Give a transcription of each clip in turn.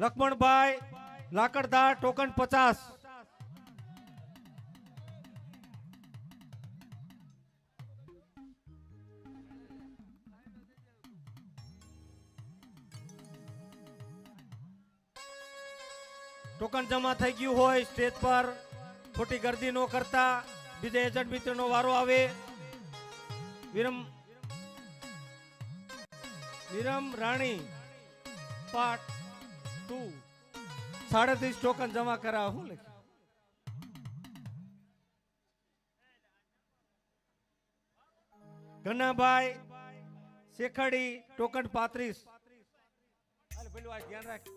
Laxmanbhai લાકડદાર token પચાસ. Token જમા થઈ ગયું હોય સ્ટેજ પર, ખોટી ગર્દી ન કરતા, બીજા એજન્ટ મિત્રનો વારો આવે. વિરમ વિરમ રાણી પાર્ટ ટુ સાડત્રીસ ટોકન જમા કરાવ હું લખ્યું ઘનાભાઈ શેખડી ટોકન પાંત્રીસ. ધ્યાન રાખ.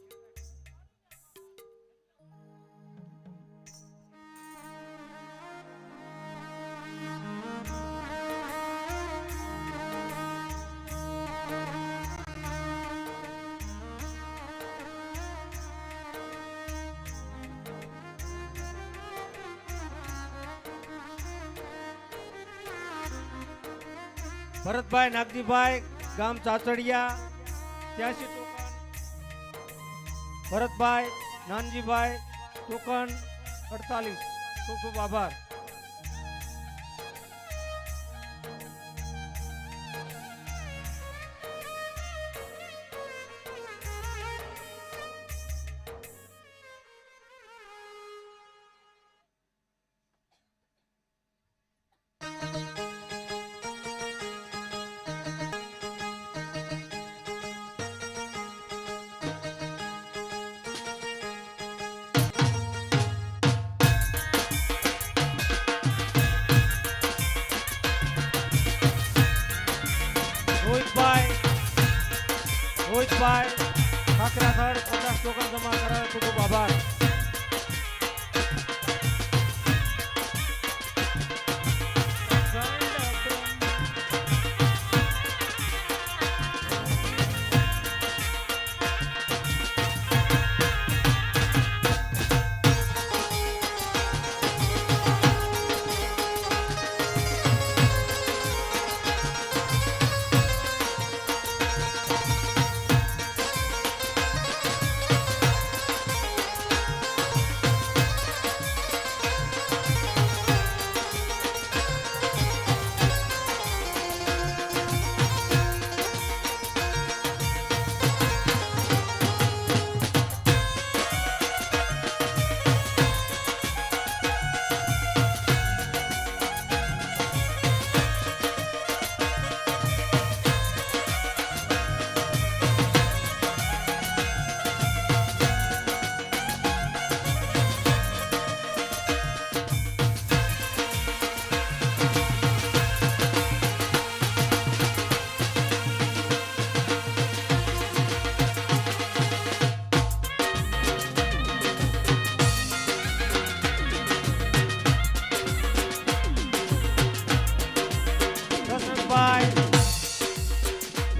ભરતભાઈ નાગજીભાઈ ગામ ચાચડિયા ત્યાંસી ટોકન ભરતભાઈ નાનજીભાઈ ટોકન અડતાલીસ. ખૂબ ખૂબ આભાર. રોહિતભાઈ કાકરાથળ પચાસ ટોકન જમા કરાવે ખૂબ ખૂબ આભાર.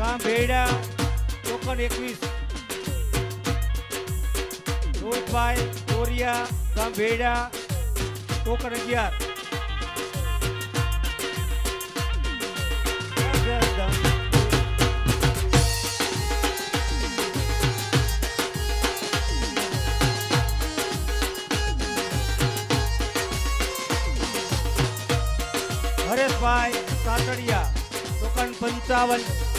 ગામ ભેડા ટોકન એકવીસ. રોજભાઈ કોરિયા ગામ ભેડા ટોકન અગિયાર. હરેશભાઈ સાતડિયા દુકાન પંચાવન.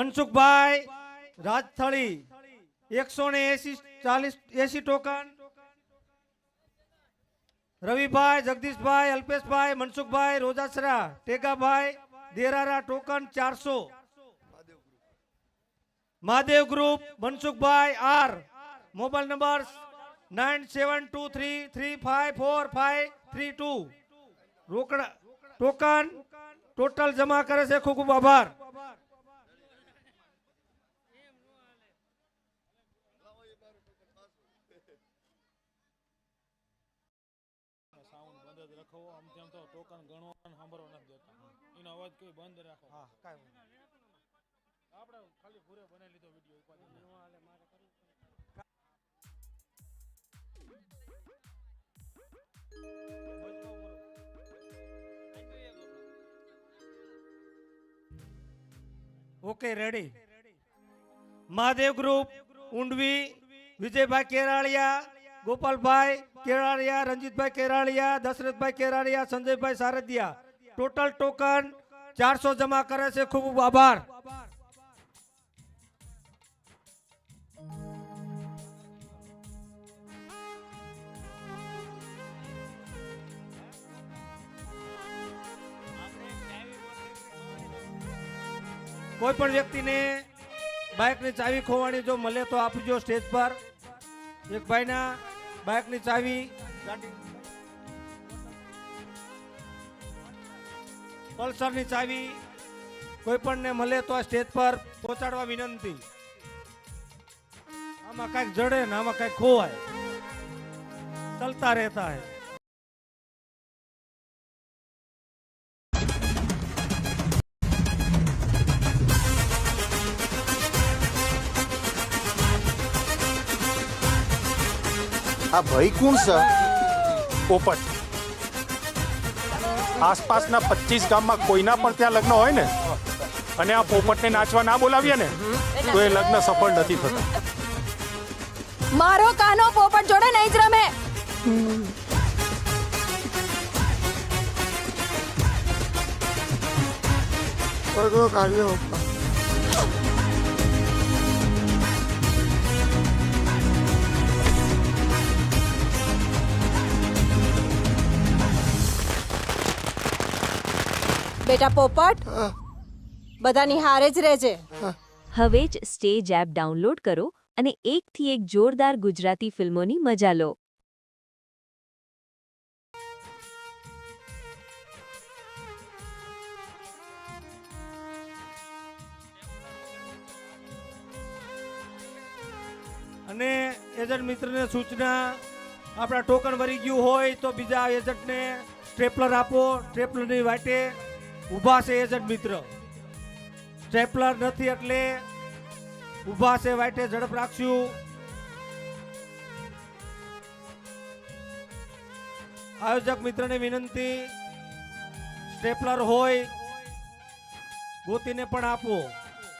મનસુખભાઈ રાજથળી એકસો ને એસી ચાલીસ એસી ટોકન. રવિભાઈ, જગદીશભાઈ, અલ્પેશભાઈ, મનસુખભાઈ, રોજાસરા, ટેગાભાઈ, દેરારા ટોકન ચારસો. Mahadev group, Mansukhbhai, R. Mobile number nine seven two three three five four five three two. રોકડા ટોકન ટોટલ જમા કરે છે ખૂબ ખૂબ આભાર. જ રાખો આમ તેમ તો ટોકન ગણવા અને સાંભળવા નથી દેતા. એનો અવાજ કોઈ બંધ રાખો. આપણે ખાલી પૂરે બનાવી લીધો વીડિયો ઉપાડી okay ready Mahadev group Undvi Vijaybhai Keraliya Gopalbhai Keraliya, Ranjitbhai Keraliya, Dashrathbhai Keraliya, Sanjaybhai Sardiya. Total token ચારસો જમા કરે છે. ખૂબ આભાર. કોઈ પણ વ્યક્તિને બાઇકની ચાવી ખોવાની જો મળે તો આપજો સ્ટેજ પર. એક ભાઈના બાઇકની ચાવી. પલ્સરની ચાવી. કોઈ પણને મળે તો આ સ્ટેજ પર પહોંચાડવા વિનંતી. આમાં કાંઈક જડે ને આમાં કાંઈક ખોવાય. ચલતા રહેતા હે. આ ભાઈ કોણ છે? પોપટ. આસપાસના પચીસ ગામમાં કોઈના પણ ત્યાં લગ્ન હોય ને અને આ પોપટને નાચવા ના બોલાવીએ ને તો એ લગ્ન સફળ નથી થતા. મારો કાનો પોપટ જોડે નહીં જ રમે. પડઘો બેટા પોપટ? બધાની હારે જ રહેજે. હવે જ સ્ટેજ એપ ડાઉનલોડ કરો અને એકથી એક જોરદાર ગુજરાતી ફિલ્મોની મજા લો. અને એજન્ટ મિત્રને સૂચના આપણા ટોકન વરી ગયું હોય તો બીજા એજન્ટને સ્ટેપલર આપો સ્ટેપલરની વાટે ઊભા છે એજન્ટ મિત્ર. સ્ટેપલર નથી એટલે ઊભા છે વાઇટે ઝડપ રાખશું. આયોજક મિત્રને વિનંતી સ્ટેપલર હોય, ગોતીને પણ આપો.